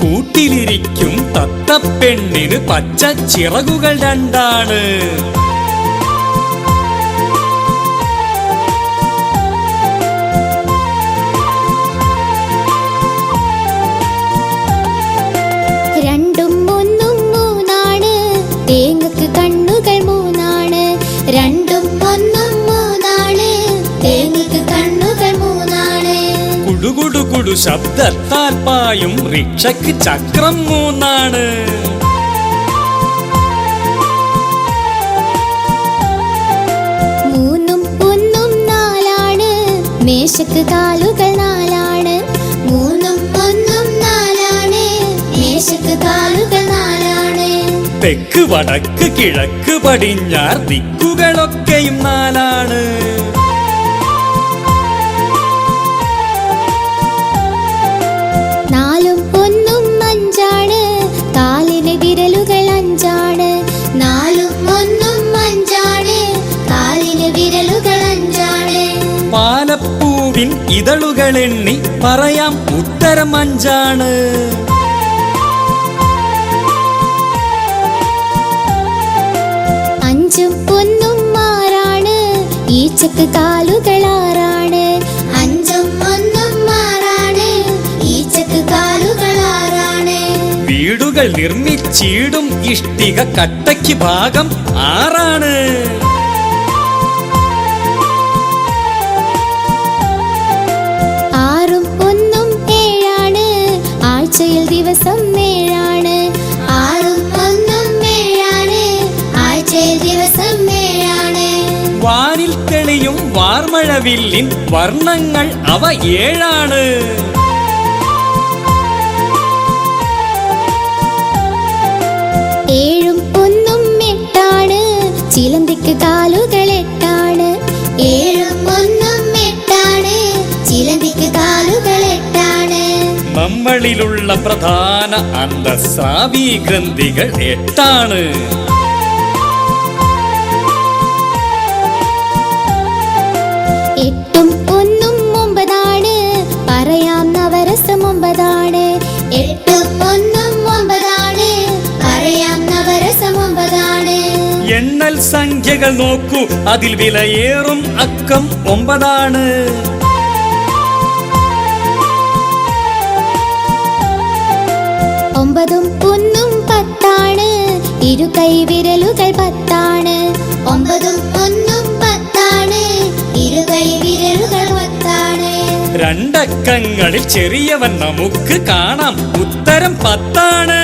കൂട്ടിലിരിക്കും തത്തപ്പെണ്ണിന് പച്ച ചിറകുകൾ രണ്ടാണ്. കുടുകുടു കുടു ശബ്ദത്താൽ പായും റിക്ഷയ്ക്ക് ചക്രം മൂന്നാണ്. മൂന്നും ഒന്നും നാലാണ് മേശക്ക് കാലുകൾ നാലാണ്. മൂന്നും ഒന്നും നാലാണ് മേശക്ക് കാലുകൾ നാലാണ്. തെക്ക് വടക്ക് കിഴക്ക് പടിഞ്ഞാർ ദിക്കുകളൊക്കെയും നാലാണ്. പാലപ്പൂവിൻ ഇതളുകൾ എണ്ണി പറയാം ഉത്തരം അഞ്ചാണ്. അഞ്ചും ഒന്നും ആറാണ് ഈച്ചക്ക് കാലുകൾ ആറാണ് അഞ്ചും ഒന്നും ആറാണ് ഈച്ചക്ക് കാലുകൾ ആറാണ് വീടുകൾ നിർമ്മിച്ചിടും ഇഷ്ടിക കട്ടയ്ക്ക് ഭാഗം ആറാണ്. വാർമഴവില്ലിൻ വർണങ്ങൾ അവ ഏഴാണ്. ഏഴും ഒന്നും എട്ടാണ്. ചിലന്തിക്ക് കാലുകൾ എട്ടാണ്. ഏഴും ഒന്നും എട്ടാണ്. ചിലന്തിക്ക് കാലുകൾ എട്ടാണ്. നമ്മളിലുള്ള പ്രധാന അന്തസ്രാവി ഗ്രന്ഥികൾ എട്ടാണ്. എണ്ണൽ സംഖ്യകൾ നോക്കൂ. അതിൽ വിലയേറും അക്കം ഒമ്പതാണ്. ഒമ്പതും ഒന്നും പത്താണ്. ഇരു കൈവിരലുകൾ പത്താണ്. ഒമ്പതും ഒന്നും പത്താണ്. ഇരു കൈവിരലുകൾ പത്താണ്. രണ്ടക്കങ്ങളിൽ ചെറിയവൻ നമുക്ക് കാണാം. ഉത്തരം പത്താണ്.